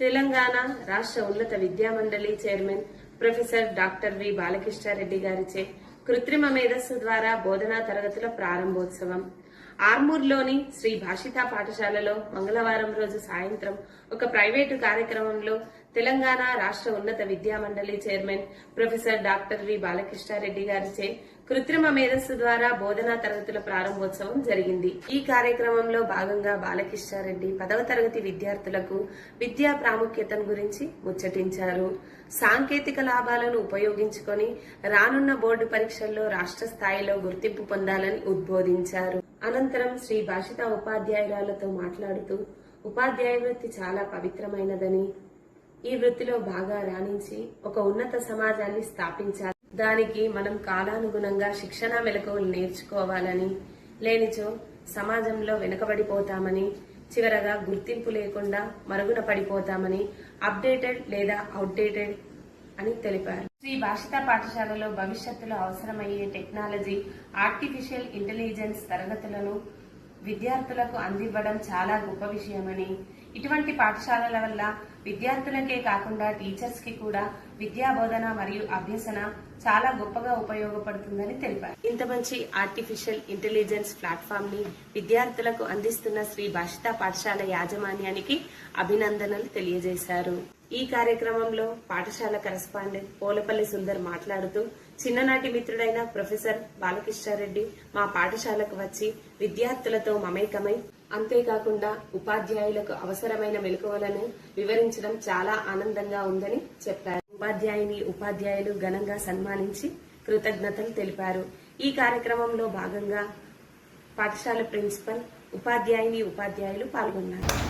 తెలంగాణ రాష్ట్ర ఉన్నత విద్యా మండలి chairman professor doctor V Balakrishna Reddy గారిచే కృత్రిమ మేధస్సు ద్వారా బోధనా తరగతుల ప్రారంభోత్సవం. ఆర్మూర్లోని శ్రీ భాషిత పాఠశాలలో మంగళవారం రోజు సాయంత్రం ఒక ప్రైవేటు కార్యక్రమంలో తెలంగాణ రాష్ట్ర ఉన్నత విద్యామండలి chairman professor doctor V Balakrishna Reddy గారిచే కృత్రిమ మేధస్సు ద్వారా బోధనా తరగతుల ప్రారంభోత్సవం జరిగింది. ఈ కార్యక్రమంలో భాగంగా బాలకృష్ణారెడ్డి పదవ తరగతి విద్యార్థులకు విద్యా ప్రాముఖ్యతను గురించి ముచ్చటించారు. సాంకేతిక లాభాలను ఉపయోగించుకొని రానున్న బోర్డు పరీక్షల్లో రాష్ట్ర స్థాయిలో గుర్తింపు పొందాలని ఉద్బోధించారు. అనంతరం శ్రీ భాషిత ఉపాధ్యాయురాలతో మాట్లాడుతూ ఉపాధ్యాయ వృత్తి చాలా పవిత్రమైనదని ఈ వృత్తిలో బాగా రాణించి ఒక ఉన్నత సమాజాన్ని స్థాపించాలి దానికి మనం కాలానుగుణంగా శిక్షణ మెలకువలు నేర్చుకోవాలని లేనిచో సమాజంలో వెనుకబడిపోతామని చివరగా గుర్తింపు లేకుండా మరుగున పడిపోతామని అప్డేటెడ్ లేదా అవుట్డేటెడ్ అని తెలిపారు. శ్రీ భాషిత పాఠశాలలో భవిష్యత్తులో అవసరమయ్యే టెక్నాలజీ ఆర్టిఫిషియల్ ఇంటెలిజెన్స్ తరగతులను విద్యార్థులకు అందివ్వడం చాలా గొప్ప విషయమని ఇటువంటి పాఠశాలల వల్ల విద్యార్థులకే కాకుండా టీచర్స్కి కూడా విద్యా బోధన మరియు అభ్యసన చాలా గొప్పగా ఉపయోగపడుతుందని తెలిపారు. ఇంత మంచి ఆర్టిఫిషియల్ ఇంటెలిజెన్స్ ప్లాట్ఫామ్ని విద్యార్థులకు అందిస్తున్న శ్రీ భాషిత పాఠశాల యాజమాన్యానికి అభినందనలు తెలియజేశారు. ఈ కార్యక్రమంలో పాఠశాల కరస్పాండెంట్ పోలపల్లి సుందర్ మాట్లాడుతూ చిన్ననాటి మిత్రుడైన ప్రొఫెసర్ బాలకృష్ణారెడ్డి మా పాఠశాలకు వచ్చి విద్యార్థులతో మమేకమై అంతేకాకుండా ఉపాధ్యాయులకు అవసరమైన మెలకువలను వివరించడం చాలా ఆనందంగా ఉందని చెప్పారు. ఉపాధ్యాయుని ఉపాధ్యాయులు ఘనంగా సన్మానించి కృతజ్ఞతలు తెలిపారు. ఈ కార్యక్రమంలో భాగంగా పాఠశాల ప్రిన్సిపల్ ఉపాధ్యాయుని ఉపాధ్యాయులు పాల్గొన్నారు.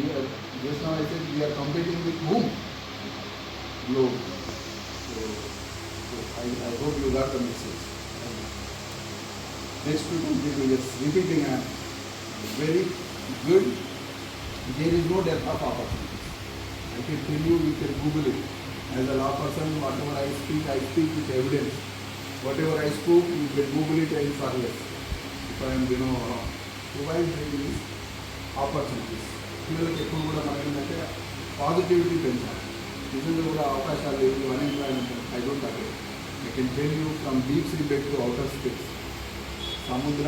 We are, just now I said we are competing with whom? Globe. So, so I, I hope you got the message. Next people, they were just repeating again. very good. There is no depth of opportunity. I can tell you, you can Google it. As a law person, whatever I speak, I speak with evidence. Whatever I spoke, you can Google it and far less. If I am, you know, provide these opportunities. పిల్లలకి ఎక్కువ కూడా మనం ఏంటంటే positivity పెంచాలి. నిజంగా కూడా అవకాశాలు లేవు unemployment I don't agree I can tell you from deep sea bed to outer space సముద్ర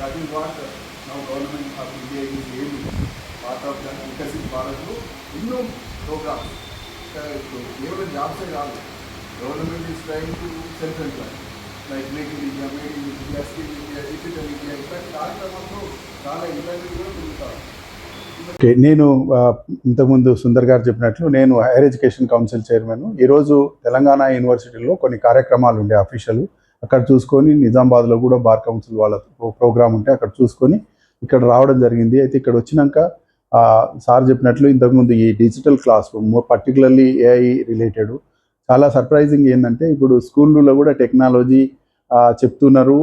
that is what now government of India is ఏమి పార్ట్ ఆఫ్ ద వికసిత్ భారత్లో ఎన్నో ప్రోగ్రామ్స్ ఇప్పుడు కేవలం జాబ్సే కాదు. Government is trying to self employ like make in India made in India skill India digital India ఇట్లాంటి కార్యక్రమంలో చాలా ఇబ్బందులు కూడా పొందుతారు ఓకే నేను ఇంతకుముందు సుందర్ గారు చెప్పినట్లు నేను హైయర్ ఎడ్యుకేషన్ కౌన్సిల్ చైర్మన్. ఈరోజు తెలంగాణ యూనివర్సిటీలో కొన్ని కార్యక్రమాలు ఉండే అఫీషియల్. అక్కడ చూసుకొని నిజామాబాద్లో కూడా బార్ కౌన్సిల్ వాళ్ళ ప్రోగ్రామ్ ఉంటే అక్కడ చూసుకొని ఇక్కడ రావడం జరిగింది. అయితే ఇక్కడ వచ్చినాక సార్ చెప్పినట్లు ఇంతకుముందు ఈ digital classroom particularly AI related. చాలా సర్ప్రైజింగ్ ఏంటంటే ఇప్పుడు స్కూళ్ళలో కూడా టెక్నాలజీ చెప్తున్నారు.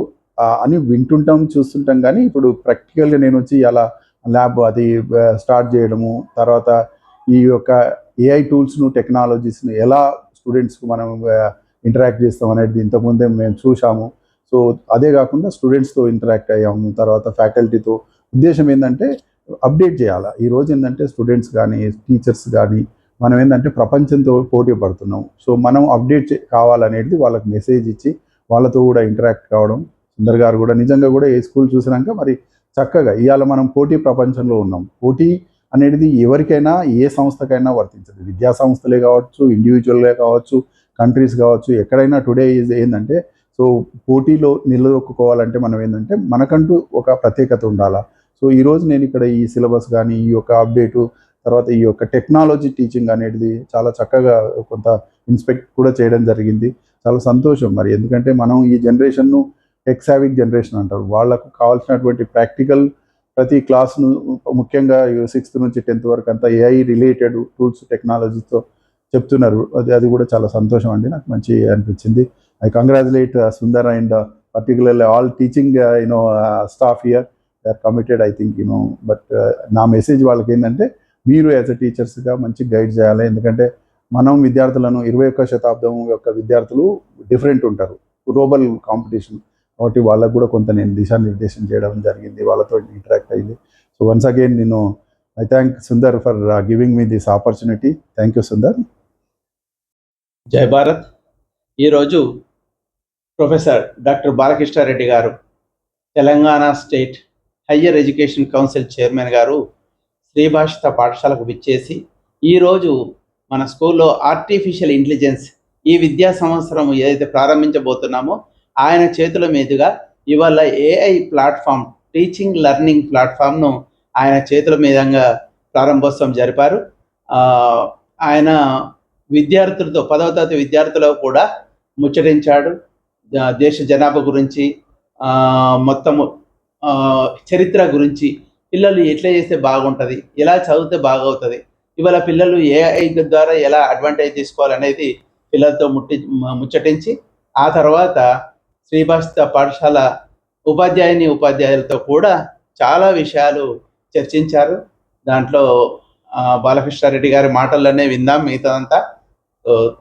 అని వింటుంటాం చూస్తుంటాం. కానీ ఇప్పుడు ప్రాక్టికల్గా నేను వచ్చి అలా ల్యాబ్ అది స్టార్ట్ చేయడము తర్వాత ఈ యొక్క ఏఐ టూల్స్ను టెక్నాలజీస్ను ఎలా స్టూడెంట్స్కి మనం ఇంటరాక్ట్ చేస్తాం అనేది ఇంతకుముందే మేము చూసాము సో అదే కాకుండా స్టూడెంట్స్తో ఇంటరాక్ట్ అయ్యాము తర్వాత ఫ్యాకల్టీతో. ఉద్దేశం ఏంటంటే అప్డేట్ చేయాలి? ఈరోజు ఏంటంటే స్టూడెంట్స్ కానీ టీచర్స్ కానీ మనం ఏంటంటే ప్రపంచంతో పోటీ పడుతున్నాం. సో మనం అప్డేట్ చే- కావాలనేది వాళ్ళకి మెసేజ్ ఇచ్చి వాళ్ళతో కూడా ఇంటరాక్ట్ కావడం. సుందర్ గారు కూడా నిజంగా కూడా ఏ స్కూల్ చూసినాక మరి చక్కగా ఇవాళ మనం పోటీ ప్రపంచంలో ఉన్నాం. పోటీ అనేది ఎవరికైనా ఏ సంస్థకైనా వర్తించదు. విద్యా సంస్థలే కావచ్చు ఇండివిజువల్లే కావచ్చు కంట్రీస్ కావచ్చు ఎక్కడైనా టుడే ఈజ్ ఏంటంటే సో పోటీలో నిలదొక్కుకోవాలంటే మనం ఏంటంటే మనకంటూ ఒక ప్రత్యేకత ఉండాలా. సో ఈరోజు నేను ఇక్కడ ఈ సిలబస్ కానీ ఈ యొక్క అప్డేటు తర్వాత ఈ యొక్క టెక్నాలజీ టీచింగ్ అనేది చాలా చక్కగా కొంత ఇన్స్పెక్ట్ కూడా చేయడం జరిగింది. చాలా సంతోషం మరి. ఎందుకంటే మనం ఈ జనరేషన్ను ఎక్సావిక్ జనరేషన్ అంటారు. వాళ్ళకు కావాల్సినటువంటి ప్రాక్టికల్ ప్రతి క్లాస్ను ముఖ్యంగా సిక్స్త్ నుంచి టెన్త్ వరకు అంతా ఏఐ రిలేటెడ్ టూల్స్ టెక్నాలజీతో చెప్తున్నారు. అది అది కూడా చాలా సంతోషం అండి. నాకు మంచి అనిపించింది. I congratulate Sundar and particularly all teaching you know staff here they are committed I think you know but నా మెసేజ్ వాళ్ళకి ఏంటంటే మీరు యాజ్ అ టీచర్స్గా మంచి గైడ్ చేయాలి. ఎందుకంటే మనం విద్యార్థులను ఇరవై ఒక్క శతాబ్దం యొక్క విద్యార్థులు డిఫరెంట్ ఉంటారు. గ్లోబల్ కాంపిటీషన్ కాబట్టి వాళ్ళకు కూడా కొంత నేను దిశానిర్దేశం చేయడం జరిగింది. వాళ్ళతో ఇంటరాక్ట్ అయింది. సో వన్స్ అగైన్ నేను I thank Sundar for giving me this opportunity thank you Sundar Jai Bharat. ఈరోజు professor doctor Balakrishna Reddy garu Telangana state higher education council chairman garu Sri Bhashita పాఠశాలకు విచ్చేసి ఈరోజు మన స్కూల్లో artificial intelligence ఈ విద్యా సంవత్సరం ఏదైతే ప్రారంభించబోతున్నామో ఆయన చేతుల మీదుగా ఇవాళ ఏఐ ప్లాట్ఫామ్ టీచింగ్ లెర్నింగ్ ప్లాట్ఫామ్ను ఆయన చేతుల మీదంగా ప్రారంభోత్సవం జరిపారు. ఆయన విద్యార్థులతో పదవ తరగతి విద్యార్థులకు కూడా ముచ్చటించాడు. దేశ జనాభా గురించి మొత్తము చరిత్ర గురించి పిల్లలు ఎట్లా చేస్తే బాగుంటుంది ఎలా చదివితే బాగవుతుంది ఇవాళ పిల్లలు ఏఐ ద్వారా ఎలా అడ్వాంటేజ్ తీసుకోవాలనేది పిల్లలతో ముట్టి ముచ్చటించి ఆ తర్వాత శ్రీభాషిత పాఠశాల ఉపాధ్యాయుని ఉపాధ్యాయులతో కూడా చాలా విషయాలు చర్చించారు. దాంట్లో బాలకృష్ణారెడ్డి గారి మాటల్లోనే విందాం మిగతాదంతా.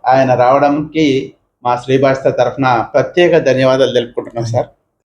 ఆయన రావడానికి మా శ్రీభాషిత తరఫున ప్రత్యేక ధన్యవాదాలు తెలుపుకుంటున్నాం సార్.